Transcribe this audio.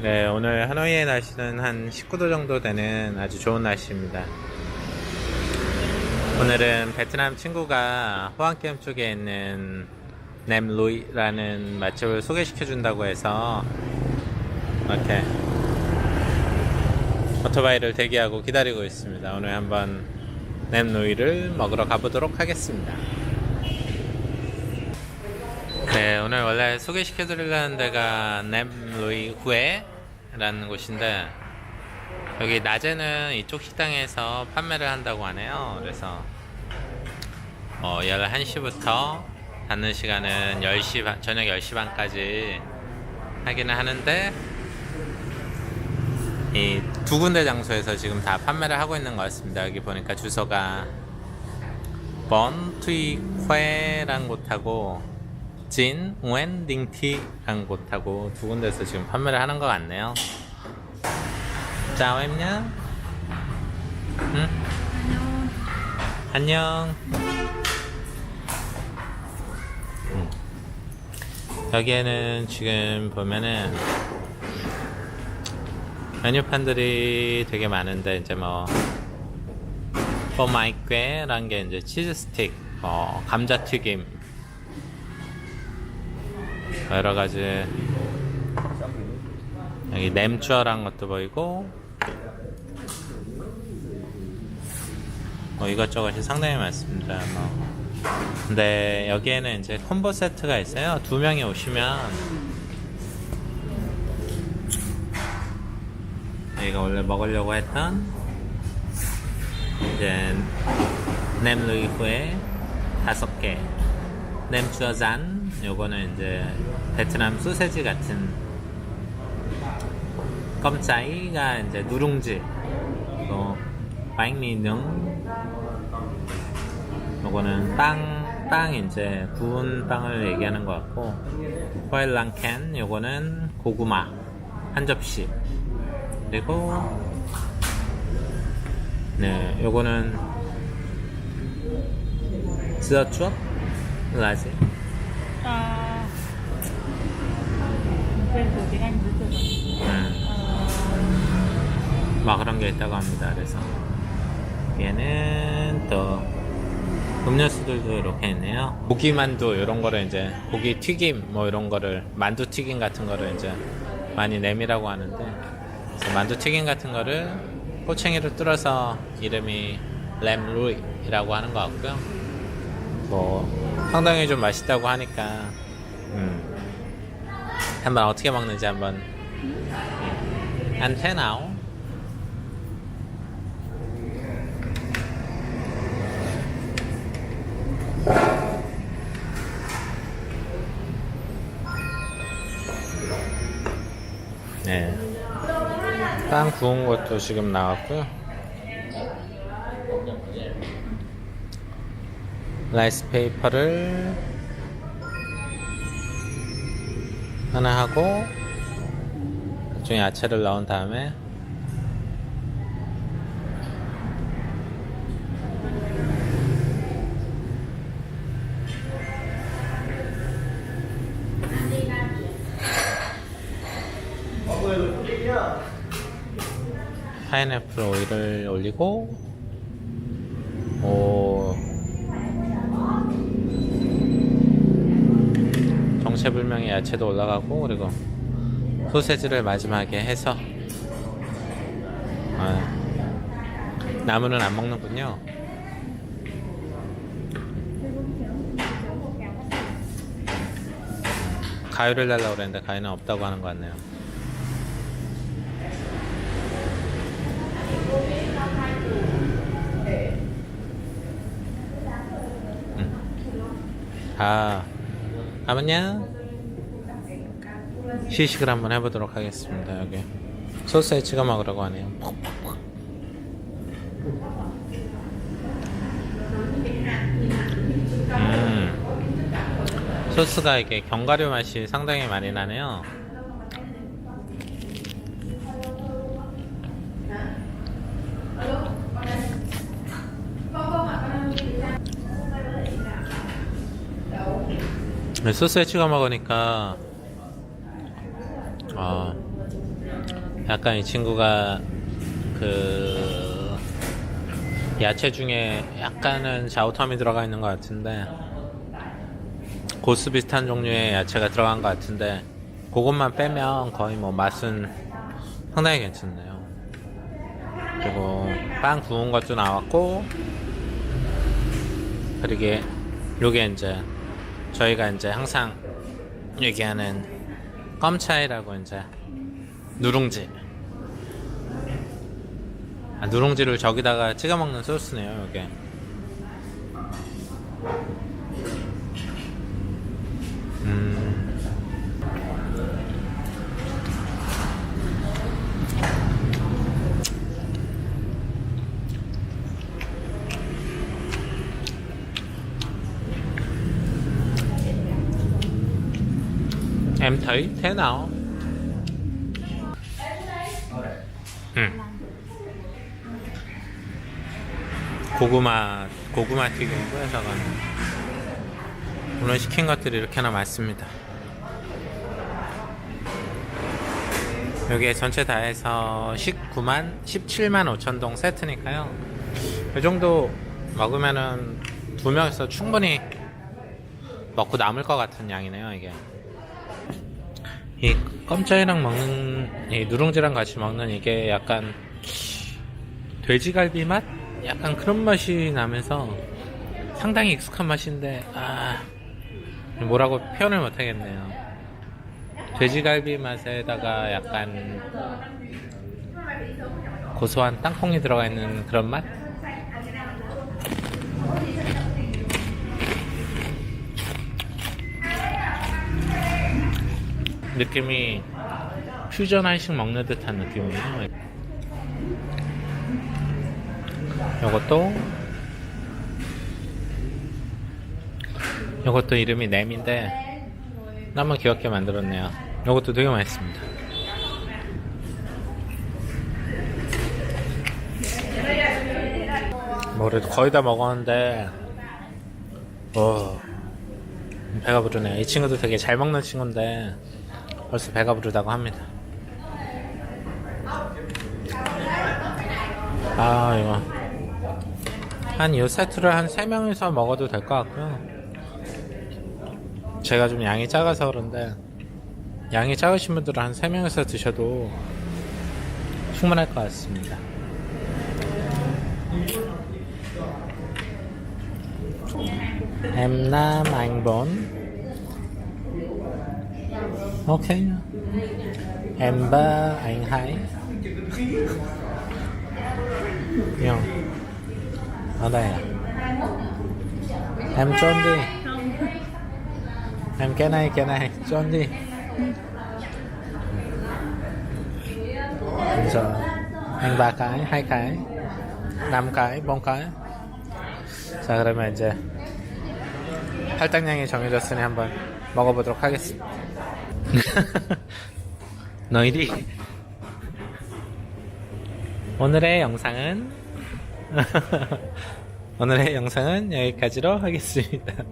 네, 오늘 하노이의 날씨는 한 19도 정도 되는 아주 좋은 날씨입니다. 오늘은 베트남 친구가 호안캠 쪽에 있는 넴루이라는 맛집을 소개시켜 준다고 해서 이렇게 오토바이를 대기하고 기다리고 있습니다. 오늘 한번 넴루이를 먹으러 가보도록 하겠습니다. 네, 오늘 원래 소개시켜 드리려는 데가 넴루이 후에 라는 곳인데 여기 낮에는 이쪽 식당에서 판매를 한다고 하네요. 그래서 어, 11시부터 닫는 시간은 10시 반, 저녁 10시 반까지 하기는 하는데 이 두 군데 장소에서 지금 다 판매를 하고 있는 것 같습니다. 여기 보니까 주소가 번투이회란 곳하고 진 웬딩티란 곳하고 두 군데서 지금 판매를 하는 것 같네요. em nhé. 응? 안녕. 음. 여기에는 지금 보면은 메뉴판들이 되게 많은데 이제 뭐 포마이que란 게 이제 치즈 스틱, 어, 감자 튀김, 여러 가지 여기 냄추어란 것도 보이고 뭐 이것저것이 상당히 많습니다. 뭐. 근데 여기에는 이제 콤보 세트가 있어요. 두 명이 오시면 저희가 원래 먹으려고 했던 이제 냄루이 후에 다섯 개 냄추어잔 요거는 이제 베트남 소세지 같은 껌짜이가 이제 누룽지 또 빵미능 요거는 빵, 빵 이제 구운 빵을 얘기하는 것 같고 호일랑캔 요거는 고구마 한 접시. 그리고 네 요거는 즈어추업 라지 Từ 음. 막 그런 게 있다고 합니다. 그래서 얘는 또 음료수들도 이렇게 있네요. 고기 만두 이런 거를 이제 고기 튀김 뭐 이런 거를 만두 튀김 같은 거를 이제 많이 내미라고 하는데 만두 튀김 같은 거를 꼬챙이로 뚫어서 이름이 램루이라고 하는 것 같고요. 뭐 상당히 좀 맛있다고 하니까 음. 한번 어떻게 먹는지 한번 음. 안테나오 네. 빵 구운 것도 지금 나왔고요. 라이스 페이퍼를 하나 하고 좀 야채를 넣은 다음에 파인애플 오일을 올리고 오 정체불명의 야채도 올라가고 그리고 소세지를 마지막에 해서 아, 나무는 안 먹는군요. 가위를 달라고 그랬는데 가위는 없다고 하는 것 같네요. 아, 아버냐? 시식을 한번 해보도록 하겠습니다. 여기 소스에 찍어 먹으라고 하네요. 음, 소스가 이게 견과류 맛이 상당히 많이 나네요. 소스에 찍어 먹으니까 아 약간 이 친구가 그 야채 중에 약간은 자우텀이 들어가 있는 것 같은데 고스 비슷한 종류의 야채가 들어간 것 같은데 그것만 빼면 거의 뭐 맛은 상당히 괜찮네요. 그리고 빵 구운 것도 나왔고 그리고 요게 이제 저희가 이제 항상 얘기하는 껌차이라고 이제 누룽지. 아, 누룽지를 저기다가 찍어 먹는 소스네요 요게 Em thấy thế nào? 응. 고구마 고구마 튀김이고요 저건 오늘 시킨 것들이 이렇게나 많습니다 여기에 전체 다 해서 19만 17만 5천 동 세트니까요 이 정도 먹으면은 두 명이서 충분히 먹고 남을 것 같은 양이네요 이게 이 껌짜이랑 먹는 이 누룽지랑 같이 먹는 이게 약간 돼지갈비 맛? 약간 그런 맛이 나면서 상당히 익숙한 맛인데 아 뭐라고 표현을 못 하겠네요. 돼지갈비 맛에다가 약간 고소한 땅콩이 들어가 있는 그런 맛? 느낌이 퓨전 한식 먹는 듯한 느낌이에요. 요것도 요것도 이름이 램인데 너무 귀엽게 만들었네요. 요것도 되게 맛있습니다. 뭐 그래도 거의 다 먹었는데 어 배가 부르네요. 이 친구도 되게 잘 먹는 친구인데 벌써 배가 부르다고 합니다. 아 이거 한 이 세트를 한 3명이서 먹어도 될 것 같고요. 제가 좀 양이 작아서 그런데 양이 작으신 분들은 한 3명이서 드셔도 충분할 것 같습니다. Anh Bốn Ok Em ba anh hai không? Ở đây à Em trốn đi Em cái này cái này trốn đi Bây giờ Anh ba cái, hai cái năm cái, bốn cái 자 그러면 이제 할당량이 정해졌으니 한번 먹어보도록 하겠습니다. 너희들이 오늘의 영상은 오늘의 영상은 여기까지로 하겠습니다.